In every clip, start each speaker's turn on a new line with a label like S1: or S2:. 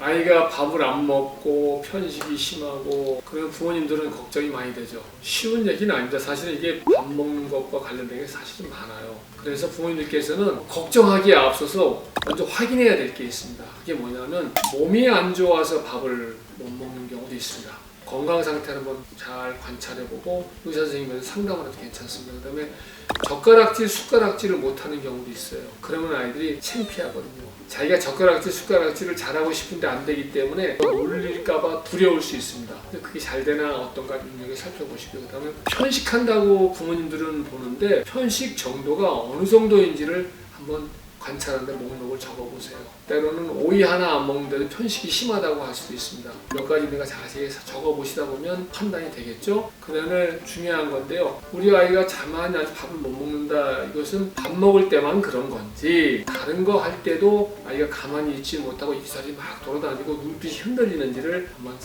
S1: 아이가 밥을 안 먹고 편식이 심하고 그런 부모님들은 걱정이 많이 되죠. 쉬운 얘기는 아닙니다. 사실은 이게 밥 먹는 것과 관련된 게 사실은 많아요. 그래서 부모님들께서는 걱정하기에 앞서서 먼저 확인해야 될 게 있습니다. 그게 뭐냐면 몸이 안 좋아서 밥을 못 먹는 경우도 있습니다. 건강 상태를 한번 잘 관찰해보고 의사 선생님한테 상담을 해도 괜찮습니다. 그다음에 젓가락질, 숟가락질을 못하는 경우도 있어요. 그러면 아이들이 창피하거든요. 자기가 젓가락질, 숟가락질을 잘하고 싶은데 안 되기 때문에 놀릴까봐 두려울 수 있습니다. 근데 그게 잘 되나 어떤가 능력을 살펴보시고요. 그다음에 편식한다고 부모님들은 보는데 편식 정도가 어느 정도인지를 한번 관찰하는데 목록을 적어보세요. 때로는 오이 하나 안 먹는데도 편식이 심하다고 할 수도 있습니다. 몇 가지 내가 자세히 적어보시다 보면 판단이 되겠죠? 그 다음에 중요한 건데요. 우리 아이가 가만히 아주 밥을 못 먹는다. 이것은 밥 먹을 때만 그런 건지 다른 거 할 때도 아이가 가만히 있지 못하고 이리저리 막 돌아다니고 눈빛이 흔들리는지를 한번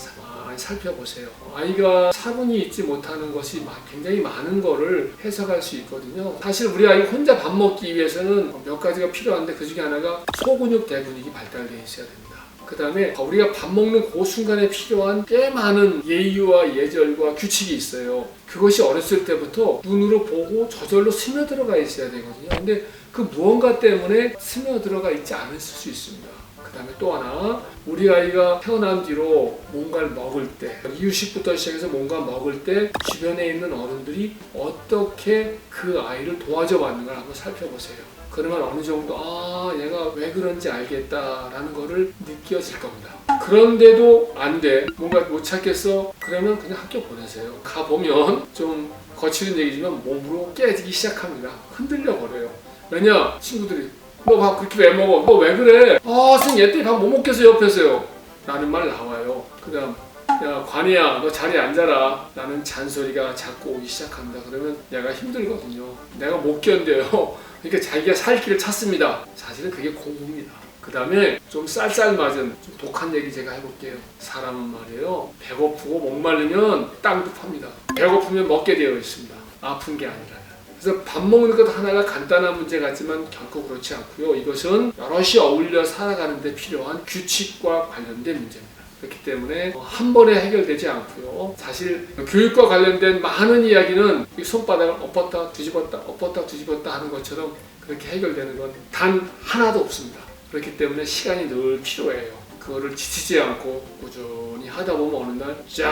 S1: 살펴보세요. 아이가 차분히 있지 못하는 것이 마- 굉장히 많은 거를 해석할 수 있거든요. 사실 우리 아이가 혼자 밥 먹기 위해서는 몇 가지가 필요 한데 그 중에 하나가 소근육 대근육이 발달되어 있어야 됩니다. 그 다음에 우리가 밥 먹는 그 순간에 필요한 꽤 많은 예의와 예절과 규칙이 있어요. 그것이 어렸을 때부터 눈으로 보고 저절로 스며들어가 있어야 되거든요. 근데 그 무언가 때문에 스며들어가 있지 않을 수 있습니다. 그 다음에 또 하나 우리 아이가 태어난 뒤로 뭔가를 먹을 때 이유식부터 시작해서 뭔가 먹을 때 주변에 있는 어른들이 어떻게 그 아이를 도와줘 왔는가 한번 살펴보세요. 그러면 어느 정도 아 얘가 왜 그런지 알겠다라는 거를 느껴질 겁니다. 그런데도 안 돼. 뭔가 못 찾겠어. 그러면 그냥 학교 보내세요. 가 보면 좀 거치는 얘기지만 몸으로 깨지기 시작합니다. 흔들려 버려요. 왜냐 친구들이 너 밥 그렇게 왜 먹어? 너 왜 그래? 아 선생님 얘 때문에 밥 못 먹겠어 옆에서요. 라는 말 나와요. 그 다음 야 관이야 너 자리에 앉아라 라는 잔소리가 자꾸 오기 시작합니다. 그러면 얘가 힘들거든요. 내가 못 견뎌요. 그러니까 자기가 살 길을 찾습니다. 사실은 그게 공부입니다. 그 다음에 좀 쌀쌀맞은 좀 독한 얘기 제가 해볼게요. 사람은 말이에요. 배고프고 목마르면 땅도 팝니다. 배고프면 먹게 되어 있습니다. 아픈 게 아니라. 그래서 밥 먹는 것 하나가 간단한 문제 같지만 결코 그렇지 않고요. 이것은 여럿이 어울려 살아가는 데 필요한 규칙과 관련된 문제입니다. 그렇기 때문에 한 번에 해결되지 않고요. 사실 교육과 관련된 많은 이야기는 이 손바닥을 엎었다 뒤집었다 엎었다 뒤집었다 하는 것처럼 그렇게 해결되는 건 단 하나도 없습니다. 그렇기 때문에 시간이 늘 필요해요. 그거를 지치지 않고 꾸준히 하다 보면 어느 날 짠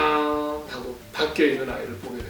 S1: 하고 바뀌어 있는 아이를 보게